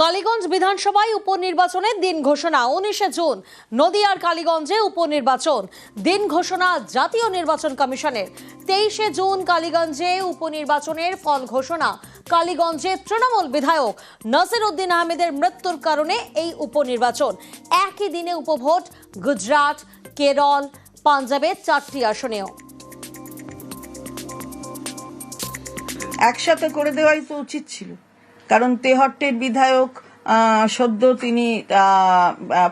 কালীগঞ্জ বিধানসভায় উপনির্বাচনের দিন ঘোষণা উনিশে জুন। নদিয়ার কালীগঞ্জে উপনির্বাচন। দিন ঘোষণা জাতীয় নির্বাচন কমিশনের। তেইশে জুন কালীগঞ্জে উপনির্বাচনের ফল ঘোষণা। কালীগঞ্জে তৃণমূল বিধায়ক নাসির উদ্দিন আহমেদের মৃত্যুর কারণে এই উপনির্বাচন। একই দিনে উপভোট গুজরাট, কেরল পাঞ্জাবের চারটি আসনেও। একসাথে করে দেওয়াই তো উচিত ছিল। কারণ তেহট্টের বিধায়ক সদ্য তিনি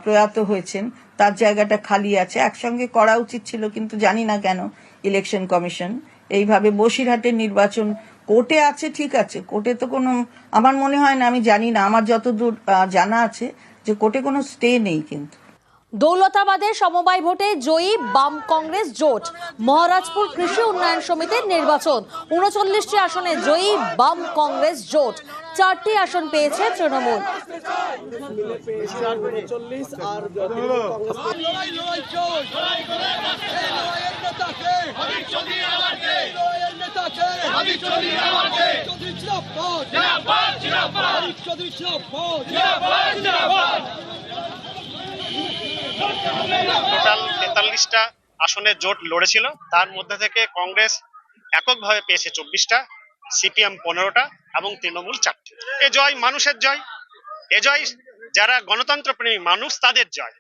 প্রয়াত হয়েছেন। তার জায়গাটা খালি আছে। একসঙ্গে করা উচিত ছিল, কিন্তু জানি না কেন ইলেকশন কমিশন। এইভাবে বসিরহাটের নির্বাচন কোর্টে আছে, ঠিক আছে। কোর্টে তো কোনো, আমার মনে হয় না, আমি জানি না। আমার যতদূর জানা আছে যে কোর্টে কোনো স্টে নেই কিন্তু। দৌলতাবাদে সমবায় ভোটে জয়ী বাম কংগ্রেস জোট। মহারাজপুর কৃষি উন্নয়ন সমিতির নির্বাচন। উনচল্লিশটি আসনে জয়ী বাম কংগ্রেস জোট। চারটি আসন পেয়েছে তৃণমূল। টোটাল তেতাল্লিশটা আসনে জোট লড়েছিল। তার মধ্যে থেকে কংগ্রেস এককভাবে পেয়েছে চব্বিশটা, সিপিএম পনেরোটা এবং তৃণমূল চারটে। এ জয় মানুষের জয়, এ জয় যারা গণতন্ত্র প্রেমী মানুষ, তাদের জয়।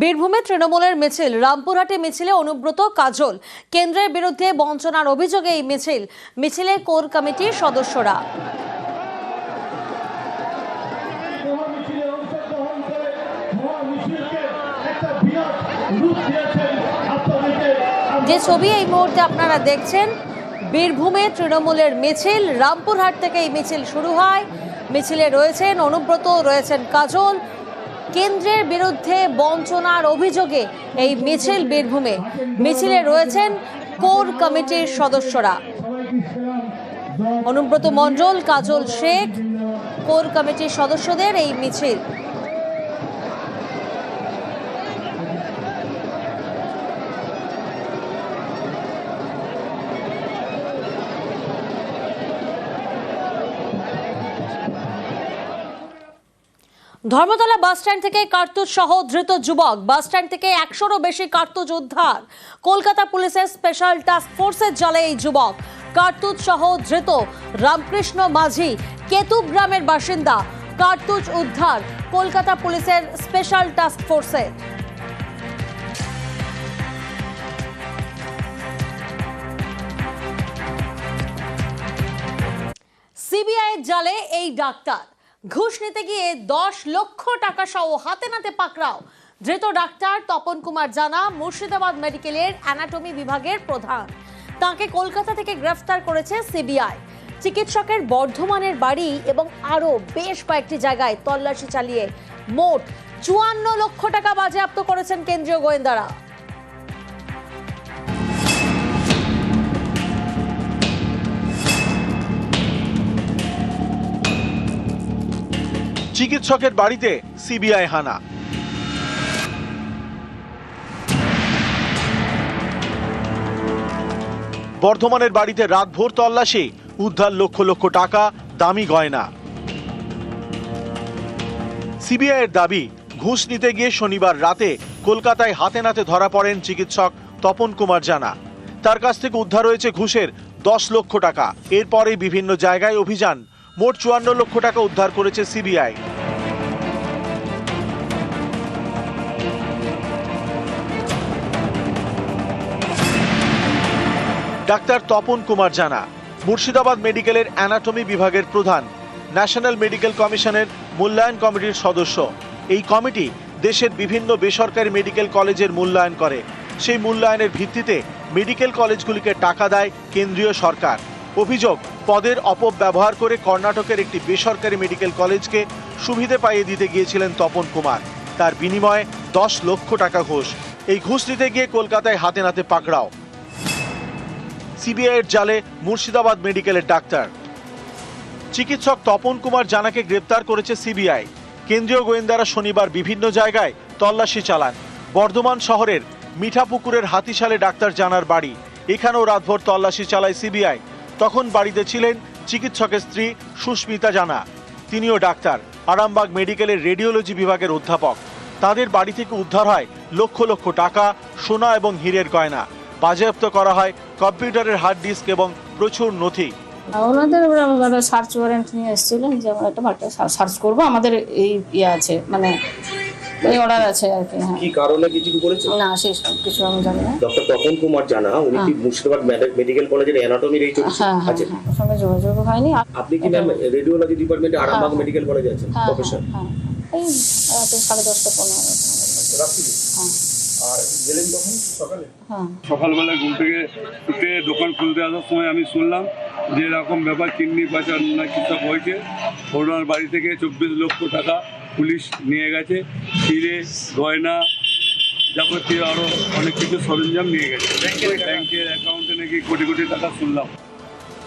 বীরভূমে তৃণমূলের মিছিল, রামপুরহাটে মিছিলে অনুব্রত কাজল। কেন্দ্রের বিরুদ্ধে বঞ্চনার অভিযোগে এই মিছিল, মিছিলে কোর কমিটির সদস্যরা। যে ছবি এই মুহূর্তে আপনারা দেখছেন, বীরভূমে তৃণমূলের মিছিল, রামপুরহাট থেকে এই মিছিল শুরু হয়। মিছিলে রয়েছেন, অনুব্রত রয়েছেন কাজল। কেন্দ্রের বিরুদ্ধে বঞ্চনার অভিযোগে এই মিছিল বীরভূমে। মিছিলে রয়েছেন কোর কমিটির সদস্যরা। অনুব্রত মণ্ডল, কাজল শেখ, কোর কমিটির সদস্যদের এই মিছিল। ধর্মতলা বাসস্ট্যান্ড থেকে কার্তুজ সহ ধৃত যুবক। বাসস্ট্যান্ড থেকে একশোরও বেশি কার্তুজ উদ্ধার। কলকাতা পুলিশের স্পেশাল টাস্ক ফোর্সের জালে এই যুবক। কার্তুজ সহ ধৃত রামকৃষ্ণ মাঝি কেতুব গ্রামের বাসিন্দা। কার্তুজ উদ্ধার কলকাতা পুলিশের স্পেশাল টাস্ক ফোর্সের। সিবিআইয়ের জালে এই ডাক্তার। ঘুষ নিতে গিয়ে দশ লক্ষ টাকা সহ হাতে নাতে পাকড়াও। ধৃত ডাক্তার তপন কুমার জানা, মুর্শিদাবাদ মেডিকেলের অ্যানাটমি বিভাগের প্রধান। তাকে কলকাতা থেকে গ্রেফতার করেছে সিবিআই। চিকিৎসকের বর্ধমানের বাড়ি এবং আরও বেশ কয়েকটি জায়গায় তল্লাশি চালিয়ে মোট চুয়ান্ন লক্ষ টাকা বাজেয়াপ্ত করেছেন কেন্দ্রীয় গোয়েন্দারা। চিকিৎসকের বাড়িতে সিবিআই হানা। বর্ধমানের বাড়িতে রাতভোর তল্লাশি, উদ্ধার লক্ষ লক্ষ টাকা, দামি গয়না। সিবিআই এর দাবি, ঘুষ নিতে গিয়ে শনিবার রাতে কলকাতায় হাতে নাতে ধরা পড়েন চিকিৎসক তপন কুমার জানা। তার কাছ থেকে উদ্ধার হয়েছে ঘুষের দশ লক্ষ টাকা। এরপরে বিভিন্ন জায়গায় অভিযান মোট চুয়ান্ন লক্ষ টাকা উদ্ধার করেছে সিবিআই। ডাক্তার তপন কুমার জানা, মুর্শিদাবাদ মেডিকেলের অ্যানাটমি বিভাগের প্রধান, ন্যাশনাল মেডিকেল কমিশনের মূল্যায়ন কমিটির সদস্য। এই কমিটি দেশের বিভিন্ন বেসরকারি মেডিকেল কলেজের মূল্যায়ন করে। সেই মূল্যায়নের ভিত্তিতে মেডিকেল কলেজগুলিকে টাকা দেয় কেন্দ্রীয় সরকার। অভিযোগ, পদের অপব্যবহার করে কর্ণাটকের একটি বেসরকারি মেডিকেল কলেজকে সুবিধে পাইয়ে দিতে গিয়েছিলেন তপন কুমার। তার বিনিময়ে দশ লক্ষ টাকা ঘুষ। এই ঘুষ নিতে গিয়ে কলকাতায় হাতে নাতে পাকড়াও। সিবিআইয়ের জালে মুর্শিদাবাদ মেডিকেলের ডাক্তার। চিকিৎসক তপন কুমার জানাকে গ্রেপ্তার করেছে সিবিআই। কেন্দ্রীয় গোয়েন্দারা শনিবার বিভিন্ন জায়গায় তল্লাশি চালান। বর্ধমান শহরের মিঠাপুকুরের হাতিশালে ডাক্তার জানার বাড়ি। এখানেও রাতভর তল্লাশি চালায় সিবিআই। তখন বাড়িতে ছিলেন চিকিৎসকের স্ত্রী সুস্মিতা জানা। তিনিও ডাক্তার, আরামবাগ মেডিকেলের রেডিওলজি বিভাগের অধ্যাপক। তাদের বাড়ি থেকে উদ্ধার হয় লক্ষ লক্ষ টাকা, সোনা এবং হীরের গয়না। বাজেয়াপ্ত করা হয় কম্পিউটারের হার্ড ডিস্ক এবং প্রচুর নথি। ওনাদের সার্চ ওয়ারেন্ট নিয়ে এসেছিলেন যে আমরা একটা সার্চ করব। আমাদের এই ইয়ে আছে মানে এই অর্ডার আছে আর কি হ্যাঁ। কি কারণে কিছু কি করেছে? না সেই সব কিছু আমি জানি না। ডক্টর তপন কুমার জানা উনি কি মুর্শিদাবাদ মেডিকেল কলেজের অ্যানাটমির এই চলছে? হ্যাঁ হ্যাঁ আছে হ্যাঁ ওর সঙ্গে যোগাযোগ হয়নি। আপনি কি ম্যাম রেডিওলজি ডিপার্টমেন্টে আরামবাগ হ্যাঁ। মেডিকেল কলেজে আছেন? হ্যাঁ প্রফেসর হ্যাঁ হ্যাঁ। এই রাতে সাড়ে দশটা পনেরো হ্যাঁ। আর গেলেন তখন সকালে? হ্যাঁ। সকালবেলা ঘুম থেকে উঠে দোকান খুলতে আসার সময় আমি শুনলাম যে এরকম ব্যাপার কিডনি পাচার না কি সব হয়েছে। ওনার বাড়ি থেকে চব্বিশ লক্ষ টাকা পুলিশ নিয়ে গেছে হিরে গয়না যাবতীয় আরও অনেক কিছু সরঞ্জাম নিয়ে গেছে। ব্যাংকের অ্যাকাউন্টে নাকি কোটি কোটি টাকা শুনলাম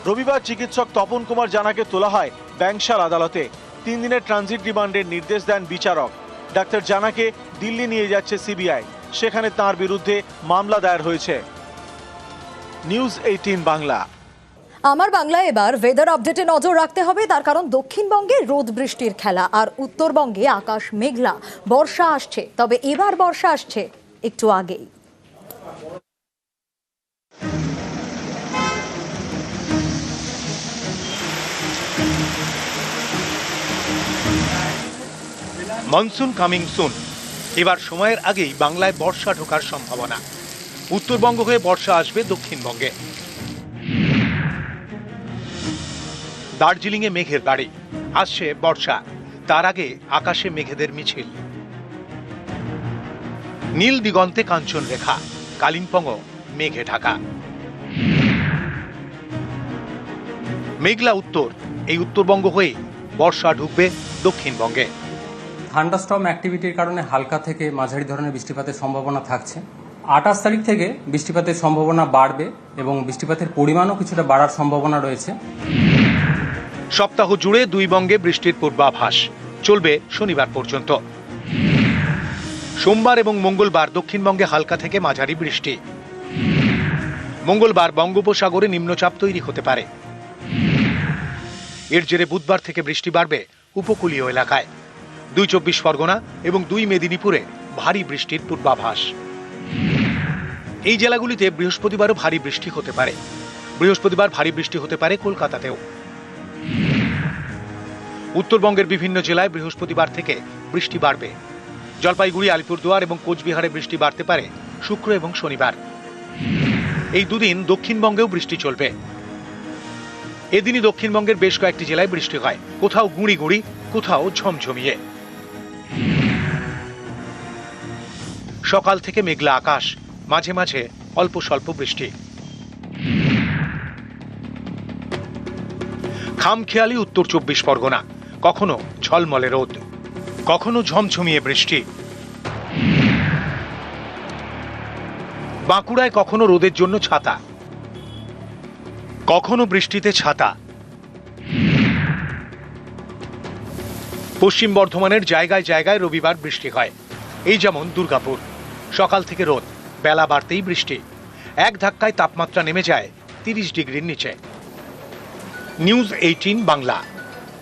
রবিবার চিকিৎসক তপন কুমার জানাকে তোলা হয় ব্যাংশাল আদালতে। তিন দিনের ট্রানজিট রিমান্ডের নির্দেশ দেন বিচারক। ডাক্তার জানাকে দিল্লি নিয়ে যাচ্ছে সিবিআই। সেখানে তার বিরুদ্ধে মামলা দায়ের হয়েছে। News eighteen Bangla. আমার বাংলায় এবার ওয়েদার আপডেটে নজর রাখতে হবে। তার কারণ দক্ষিণবঙ্গে রোদ বৃষ্টির খেলা আর উত্তরবঙ্গে আকাশ মেঘলা। বর্ষা আসছে, তবে এবার বর্ষা আসছে একটু আগেই। মনসুন কামিং সুন এবার সময়ের আগেই বাংলায় বর্ষা ঢোকার সম্ভাবনা। উত্তরবঙ্গ হয়ে বর্ষা আসবে দক্ষিণবঙ্গে। দার্জিলিংয়ে মেঘের বাড়ি আসছে বর্ষা। তার আগে আকাশে মেঘেদের মিছিল। নীল দিগন্তে কাঞ্চন রেখা। কালিম্পংও মেঘে ঢাকা। মেঘলা উত্তর। এই উত্তরবঙ্গ হয়ে বর্ষা ঢুকবে দক্ষিণবঙ্গে। থান্ডারস্টর্ম অ্যাক্টিভিটির কারণে হালকা থেকে মাঝারি ধরনের বৃষ্টিপাতের সম্ভাবনা থাকছে। আঠাশ তারিখ থেকে বৃষ্টিপাতের সম্ভাবনা বাড়বে এবং বৃষ্টিপাতের পরিমাণও কিছুটা বাড়ার সম্ভাবনা রয়েছে। সপ্তাহ জুড়ে দুই বঙ্গে বৃষ্টির পূর্বাভাস। চলবে শনিবার পর্যন্ত। সোমবার এবং মঙ্গলবার দক্ষিণবঙ্গে হালকা থেকে মাঝারি বৃষ্টি। মঙ্গলবার বঙ্গোপসাগরে নিম্নচাপ তৈরি হতে পারে। এর জেরে বুধবার থেকে বৃষ্টি বাড়বে উপকূলীয় এলাকায়। দুই চব্বিশ পরগনা এবং দুই মেদিনীপুরে ভারী বৃষ্টির পূর্বাভাস। এই জেলাগুলিতে বৃহস্পতিবারও ভারী বৃষ্টি হতে পারে। বৃহস্পতিবার ভারী বৃষ্টি হতে পারে কলকাতাতেও। উত্তরবঙ্গের বিভিন্ন জেলায় বৃহস্পতিবার থেকে বৃষ্টি বাড়বে। জলপাইগুড়ি, আলিপুরদুয়ার এবং কোচবিহারে বৃষ্টি বাড়তে পারে শুক্র এবং শনিবার। এই দুদিন দক্ষিণবঙ্গেও বৃষ্টি চলবে। এদিনই দক্ষিণবঙ্গের বেশ কয়েকটি জেলায় বৃষ্টি হয়। কোথাও গুঁড়ি গুঁড়ি কোথাও ঝমঝমিয়ে। সকাল থেকে মেঘলা আকাশ, মাঝে মাঝে অল্প স্বল্প বৃষ্টি। খামখেয়ালি উত্তর চব্বিশ পরগনা। কখনো ঝলমলে রোদ। কখনো ঝমঝমিয়ে বৃষ্টি। বাঁকুড়ায় কখনো রোদের জন্য ছাতা। কখনো বৃষ্টিতে ছাতা। পশ্চিম বর্ধমানের জায়গায় জায়গায় রবিবার বৃষ্টি হয়। এই যেমন দুর্গাপুর। সকাল থেকে রোদ। বেলা বাড়তেই বৃষ্টি। এক ধাক্কায় তাপমাত্রা নেমে যায় তিরিশ ডিগ্রির নিচে। News eighteen Bangla